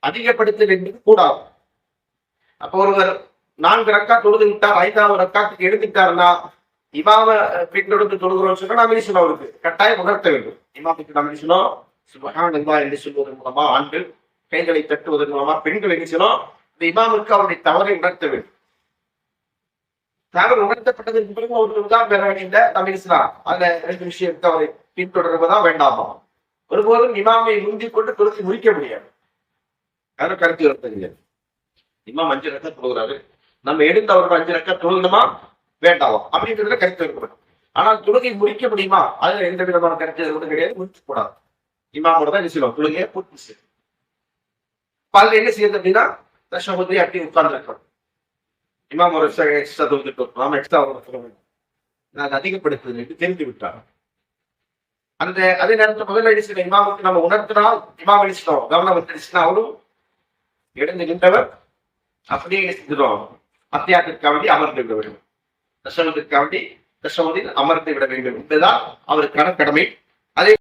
அதிகப்படுத்த வேண்டியது கூடாது. அப்போ ஒருவர் நான்கு ரக்கா தொழுது விட்டார் ஐந்தாவது ரக்காத்துக்கு எடுத்துட்டாருன்னா இமாம பின்தொடர்ந்து தொழுகிறோம்னு சொன்னா நாம் என்ன அவருக்கு? கட்டாயம் உணர்த்த வேண்டும். இமாமுக்கு நாம் என்ன இமா என்று சொல்வதன் மூலமா ஆண்கள் கைகளை தட்டுவதன் மூலமா பெண்கள் என்ன செய்யணும்? இந்த இமாமுக்கு அவருடைய தவறை உணர்த்த வேண்டும். தவறு உணர்த்தப்பட்டதற்கு பிறகு அவருக்கு தான் பெற வேண்டிய நம்ம இஸ்லாம் அந்த ரெண்டு விஷயத்தை அவரை பின்தொடர்வதா வேண்டாமா? ஒருபோதும் இமாமை முந்திக் கொண்டு தொழுகை முடிக்க முடியாது. யாரும் கருத்து வருத்தது இமாம் அஞ்சு ரக்கா தொழுகிறாரு. நம்ம எடுத்து அவரோட அஞ்சு ரக்கா தொழுகணுமா? வேண்டாமா அப்படின்றதுல கருத்து இருக்கணும் ஆனால் தொழுகை முடிக்க முடியுமா? அதுல எந்த விதமான கருத்து கூட கிடையாது. முடிச்சு கூடாது. இமாமோட தான் என்ன செய்வோம் தொழுகையை பூர்த்தி செய்யும் அதுல என்ன செய்யுது அப்படின்னா தசமதி அப்படி உட்கார்ந்து இருக்கணும். இமாம் ஒரு எக்ஸ்ட்ரா தொகுதிட்டு நாம எக்ஸ்ட்ரா ஒரு நான் அதிகப்படுத்துது என்று தெரிந்து விட்டார். அந்த அதே நேரத்தில் முதல்ல அடிச்சு இமாவுக்கு இமாமுக்கு நம்ம உணர்த்தினால் இமாம் அடிச்சிட்டோம் கவனம் தெரிச்சுனா அவரும் எழுந்து நின்றவர் அப்படியே என்ன செஞ்சிடும் அத்தியாயத்திற்காக வேண்டி அமர்ந்து விட வேண்டும். தசமத்திற்காக வேண்டி தசமத்தில் அமர்ந்து விட வேண்டும் என்பதுதான் அவருக்கான கடமை. அதே